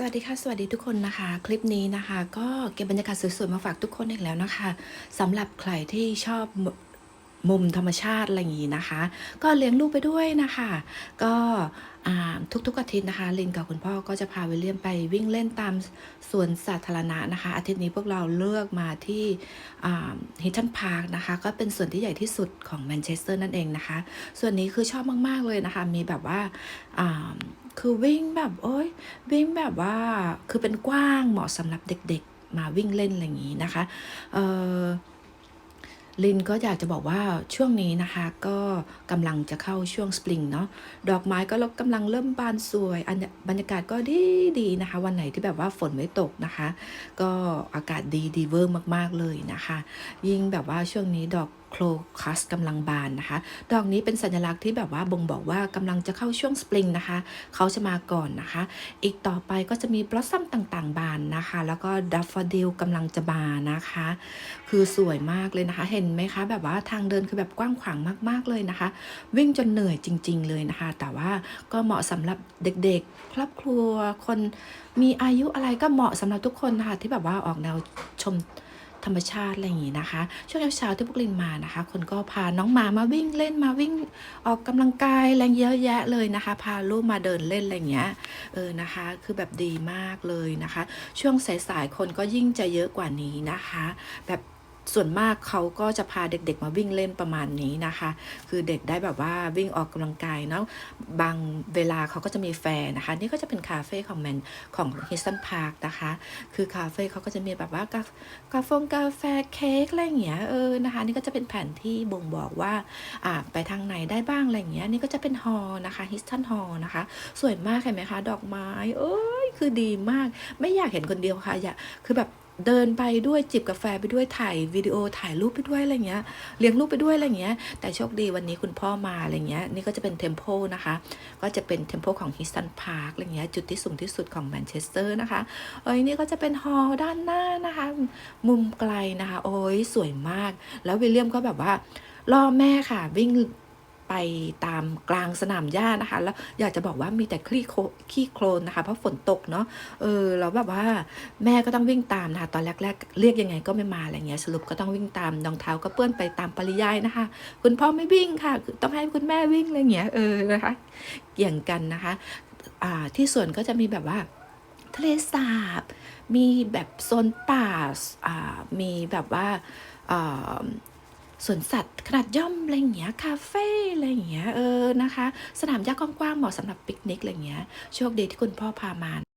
สวัสดีค่ะ สวัสดีทุกคนนะคะ คลิปนี้นะคะ ก็เก็บบรรยากาศสวยๆมาฝากทุกคนอีกแล้วนะคะสำหรับใครที่ชอบมุมธรรมชาติอะไรอย่างนี้นะคะ ก็เลี้ยงลูกไปด้วยนะคะ ก็ทุกๆอาทิตย์นะคะ ลินกับคุณพ่อก็จะพาวิลเลียมไปวิ่งเล่นตามสวนสาธารณะนะคะ อาทิตย์นี้พวกเราเลือกมาที่ฮิตตันพาร์คนะคะ ก็เป็นส่วนที่ใหญ่ที่สุดของแมนเชสเตอร์นั่นเองนะคะ ส่วนนี้คือชอบมากๆเลยนะคะ มีแบบว่า คือวิ่งแบบโอ้ยวิ่งแบบว่าคือเป็นกว้างเหมาะสำหรับเด็กๆ มาวิ่งเล่นอะไรอย่างนี้นะคะเออลินก็อยากจะบอกว่าช่วงนี้นะคะ ก็กำลังจะเข้าช่วงสปริงเนาะดอกไม้ก็กำลังเริ่มบานสวยบรรยากาศก็ดีดีนะคะ วันไหนที่แบบว่าฝนไม่ตกนะคะ ก็อากาศดีดีเวอร์มาก ๆ เลยนะคะ ยิ่งแบบว่าช่วงนี้ดอก โคลคัสกำลังบานนะคะ ดอกนี้เป็นสัญลักษณ์ที่แบบว่าบ่งบอกว่ากำลังจะเข้าช่วงสปริงนะคะ เขาจะมาก่อนนะคะ อีกต่อไปก็จะมีบลอสซัมต่างๆ บานนะคะ แล้วก็ดัฟฟอดิลกำลังจะบานนะคะ คือสวยมากเลยนะคะ เห็นไหมคะ แบบว่าทางเดินคือแบบกว้างขวางมากๆเลยนะคะ วิ่งจนเหนื่อยจริง ๆ เลยนะคะ แต่ว่าก็เหมาะสำหรับเด็กๆ ครอบครัวคนมีอายุอะไรก็เหมาะสำหรับทุกคนนะคะที่แบบว่าออกแนวชม ธรรมชาติอะไรอย่างนี้นะคะ ช่วงเช้าๆที่พวกลินมานะคะ คนก็พาน้องหมามาวิ่งเล่นมาวิ่งออกกำลังกายแรงเยอะแยะเลยนะคะ พาลูกมาเดินเล่นอะไรอย่างเงี้ยเออนะคะ คือแบบดีมากเลยนะคะ ช่วงสายๆคนก็ยิ่งจะเยอะกว่านี้นะคะ แบบ ส่วนมากเขาก็จะพาเด็กๆมาวิ่งเล่นประมาณนี้นะคะ คือเด็กได้แบบว่าวิ่งออกกำลังกายเนาะบางเวลาเขาก็จะมีแฟร์นะคะ นี่ก็จะเป็นคาเฟ่ของแมนของฮิสตันพาร์คนะคะ คือคาเฟ่เขาก็จะมีแบบว่ากากาแฟกาแฟเค้กอะไรอย่างเงี้ยเออนะคะ นี่ก็จะเป็นแผนที่บ่งบอกว่าอ่าไปทางไหนได้บ้างอะไรอย่างเงี้ยนี่ก็จะเป็นฮอลนะคะฮิสตันฮอลนะคะ สวยมากเห็นไหมคะ ดอกไม้ เอ้ยคือดีมาก ไม่อยากเห็นคนเดียวค่ะอยากคือแบบ เดินไปด้วยจิบกาแฟไปด้วยถ่ายวิดีโอถ่ายรูปไปด้วยอะไรเงี้ยเลี้ยงลูกไปด้วยอะไรเงี้ย แต่โชคดีวันนี้คุณพ่อมาอะไรเงี้ยนี่ก็จะเป็นเทมเพลนะคะ ก็จะเป็นเทมเพลของฮิสตันพาร์คอะไรเงี้ยจุดที่สูงที่สุดของแมนเชสเตอร์นะคะเอ้ยนี่ก็จะเป็นฮอลล์ด้านหน้านะคะ มุมไกลนะคะ โอ้ยสวยมาก แล้ววิลเลียมก็แบบว่าล่อแม่ค่ะวิ่ง ไปตามกลางสนามหญ้านะคะ แล้วอยากจะบอกว่ามีแต่ขี้โคขี้โคลนนะคะ เพราะฝนตกเนาะเออแล้วแบบว่าแม่ก็ต้องวิ่งตามนะคะตอนแรกๆเรียกยังไงก็ไม่มาอะไรเงี้ยสรุปก็ต้องวิ่งตามรองเท้าก็เปื้อนไปตามปริยายนะคะ คุณพ่อไม่วิ่งค่ะ ต้องให้คุณแม่วิ่งอะไรเงี้ยเออนะคะเกี่ยงกันนะคะอ่าที่สวนก็จะมีแบบว่าทะเลสาบ มีแบบโซนป่าอ่ามีแบบว่าอ่า สวนสัตว์ขนาดย่อมอะไรอย่างเงี้ยคาเฟ่อะไรอย่างเงี้ยเออนะคะ สนามหญ้ากว้างๆเหมาะสำหรับปิกนิกอะไรอย่างเงี้ยโชคดีที่คุณพ่อพามา